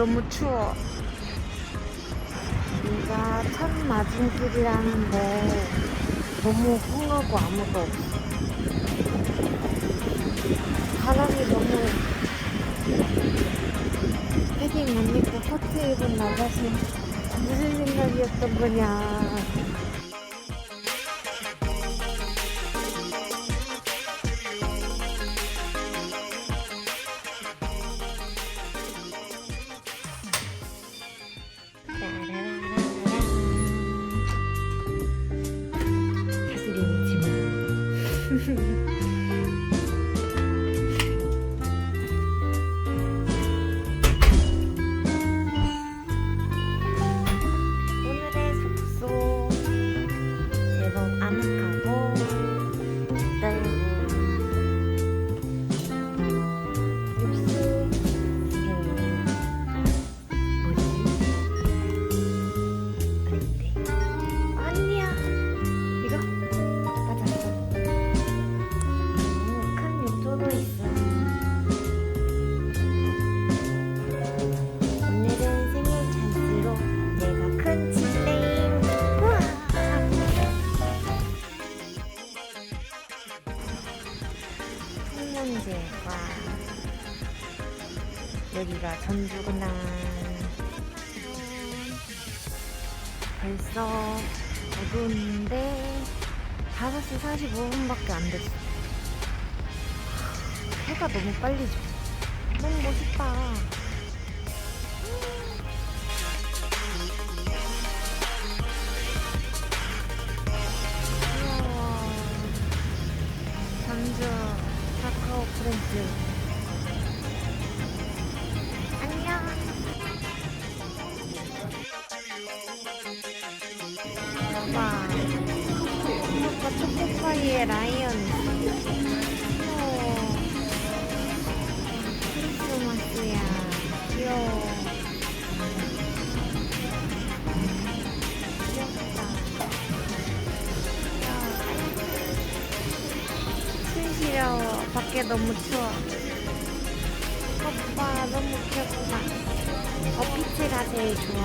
너무 추워. 여기가 첫 맞은길이라는데 너무 흥하고 아무도 없어. 바람이 너무 패딩 못 입고 코트 입은 나가서 무슨 생각이었던 거냐. 안 됐어. 해가 너무 빨리 져. 너무 멋있다. 우와. 전주 카카오 프렌즈 아빠 초코파이의 라이언 귀여워 크리스마스야 귀여워 귀엽다 숨 시려워. 밖에 너무 추워. 오빠 너무 귀엽다. 어피츠가 제일 좋아.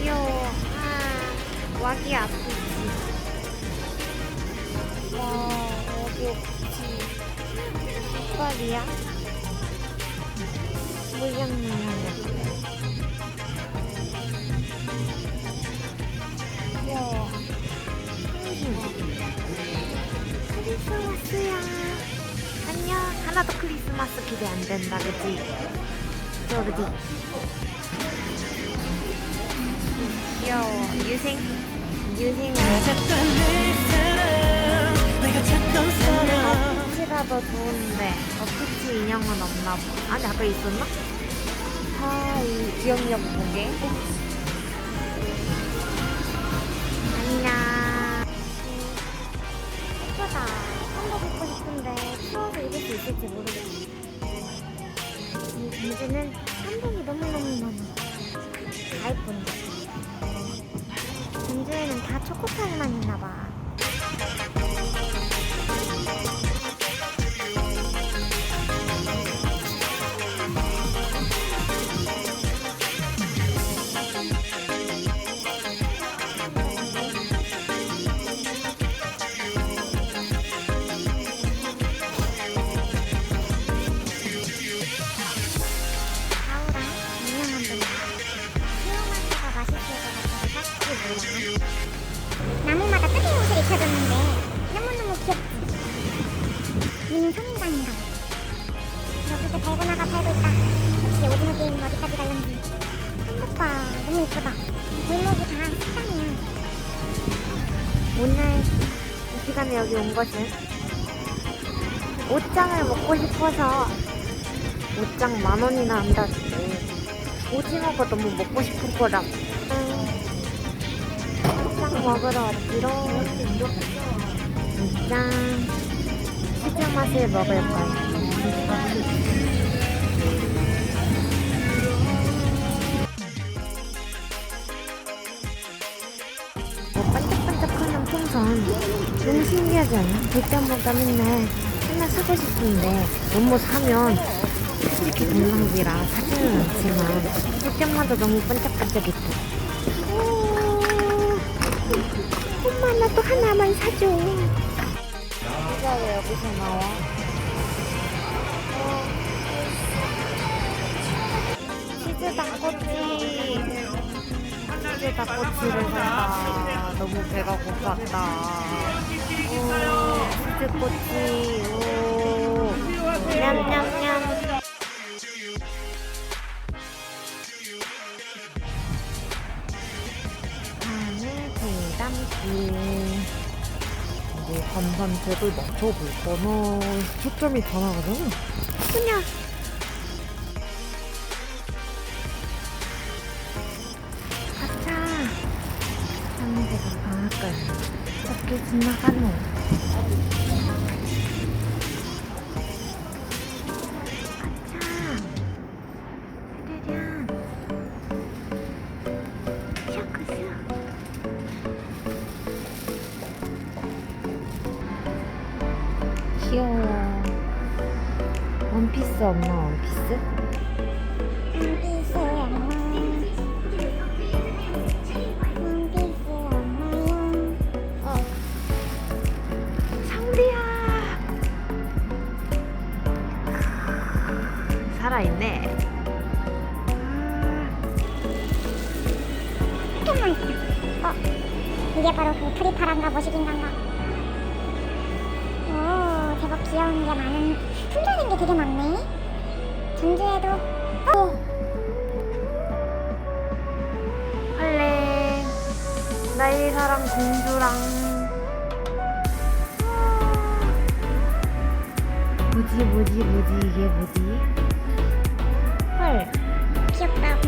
귀여워. 아 와기 아프지. 아프지. 이빨이야? 물량물량. 귀여워. 크리스마스야. 안녕. 하나도 크리스마스 기대 안 된다, 그지? 저 그지? 귀여워. 유생. 유생을. 어피치가 더 좋은데 어피치 인형은 없나 봐. 아니 아까 있었나? 아, 이 기억력 보게. 안녕. 예쁘다. 한복 입고 싶은데 추워서 입을 수 있을지 모르겠어. 이 전주는 한복이 너무너무 많아. 다 예쁜데. 전주에는 다 초코파이만 있나봐. 예쁘다. 골목이 다 식당이야. 오늘 이 시간에 여기 온 것은 옷장을 먹고 싶어서 옷장 만 원이나 한다지. 오징어가 너무 먹고 싶은 거라. 옷장 먹으러 왔지로. 짠. 치즈 맛을 먹을. 어, 풍선. 너무. 신기하지 않나? 볼 때마다 맨날 하나 사고 싶은데 너무 사면 이렇게 관광지라 사지는 않지만 볼 때마다 너무 반짝반짝했어. 오, 엄마 나 또 하나만 사줘. 피자 왜 여기서 나와? 치즈 닭꼬치. 치즈 닭꼬치를 산다. 너무 배가 고팠다. 오, 치즈꼬치. 오, 냠냠냠. 하늘 대담기. 이제 감산책을 맞춰볼 거나 초점이 다 나가잖아. 그냥 없나 원피스? 어. 상디야. 살아있네. 조금만 있어 어 이게 바로 그 프리파란가 제법 귀여운 게 많은 품절된 게 되게 많네 전주에도 어 할래. 나의 사랑 공주랑. 뭐지 뭐지 뭐지 이게 뭐지? 헐. 귀엽다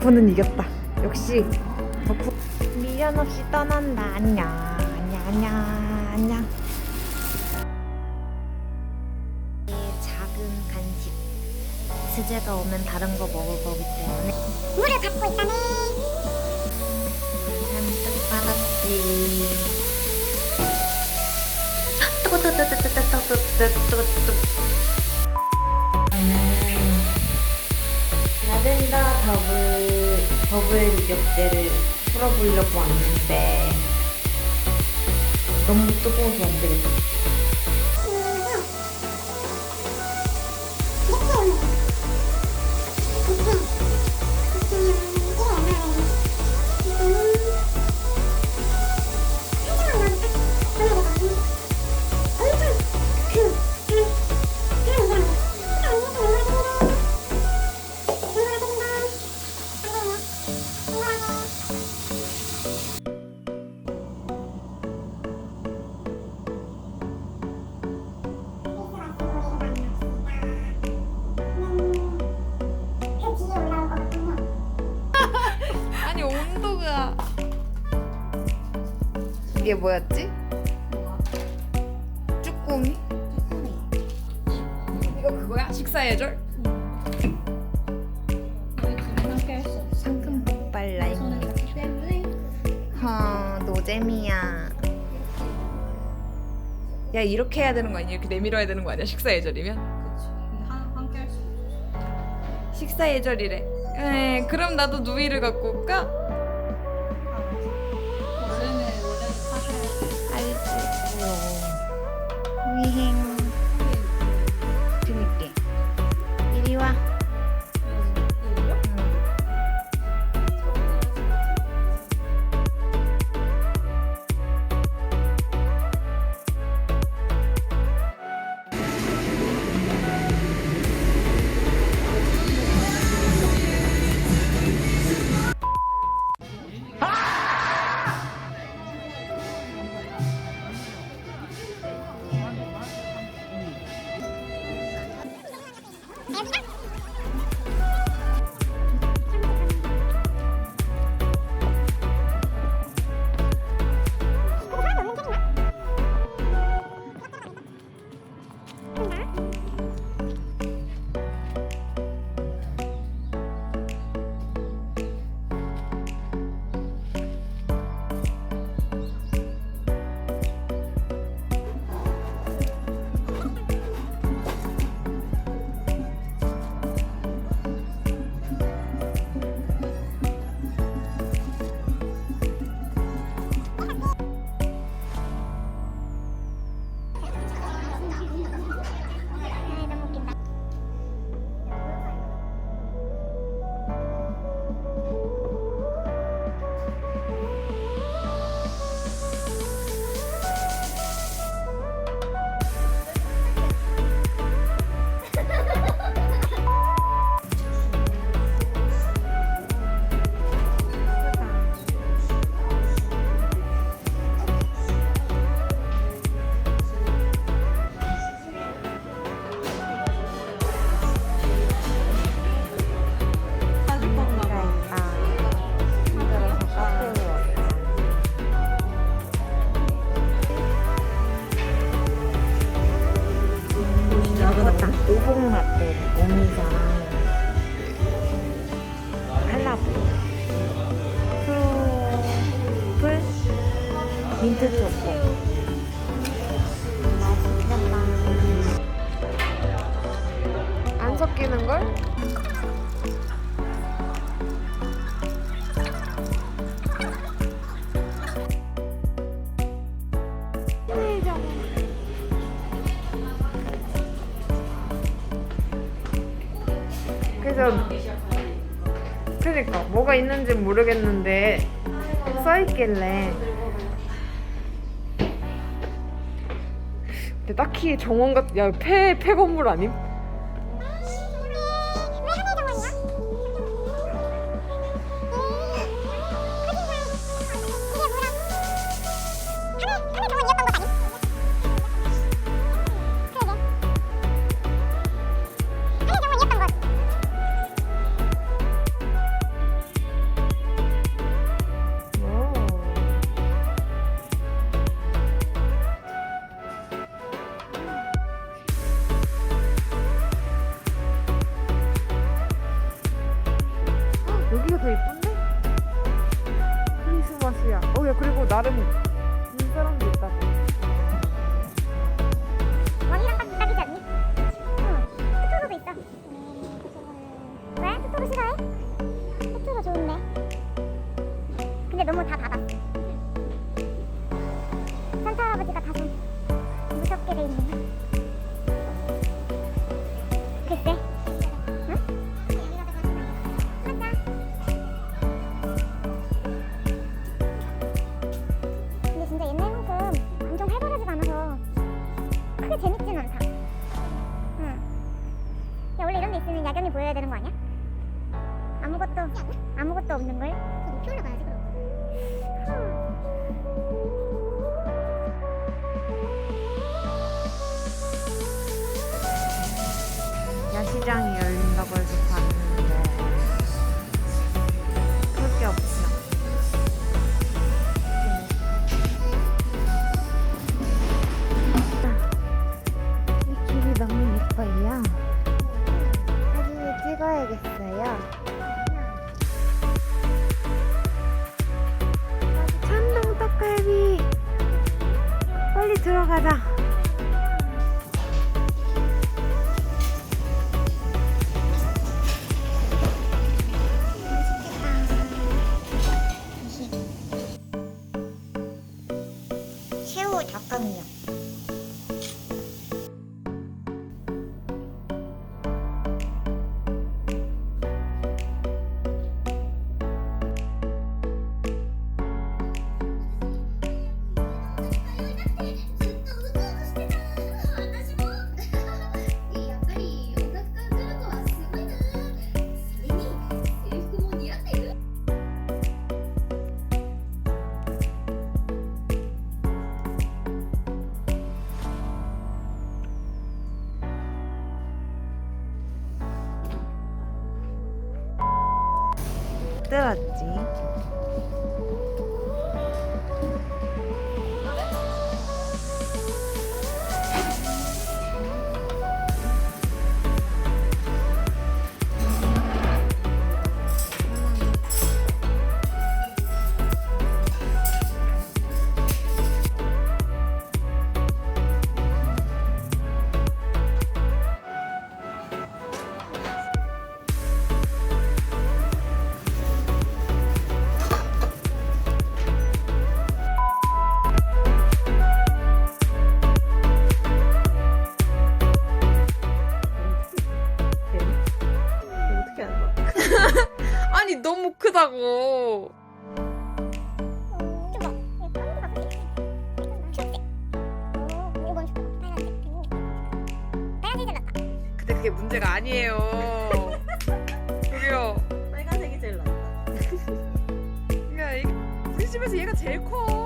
덕후는 이겼다. 역시 덕후. 미련 없이 떠난다. 안녕. 안녕 안녕 안녕. 작은 간식. 스제가 오면 다른 거 먹을 거기 때문에 물을 받고 있다네 잔뜩 빨았지. 뜨거 뜨거 뜨거 뜨거 뜨거 뜨거 뜨거 라벤 더블 육역제를 풀어보려고 왔는데 너무 뜨거워서 안 되겠다. 이게 뭐였지? 쭈꾸미? 이거 그거야? 식사 예절? 노잼이야. 야 이렇게 해야 되는 거 아니야? 이렇게 내밀어야 되는 거 아니야? 식사 예절이면? 식사 예절이래. 에 그럼 나도 누이를 갖고 올까? 위행. 그니까. 이리 와. 오복마트 오미자 한라봉 프로플 민트초코 그래서 그러니까 뭐가 있는지 모르겠는데 써 있길래 근데 딱히 정원 같야 폐 폐건물 아님? 크다고. 근데 그게 문제가 아니에요. 저기요. 빨간색이 제일 낫다. 그러니까 이- 우리 집에서 얘가 제일 커.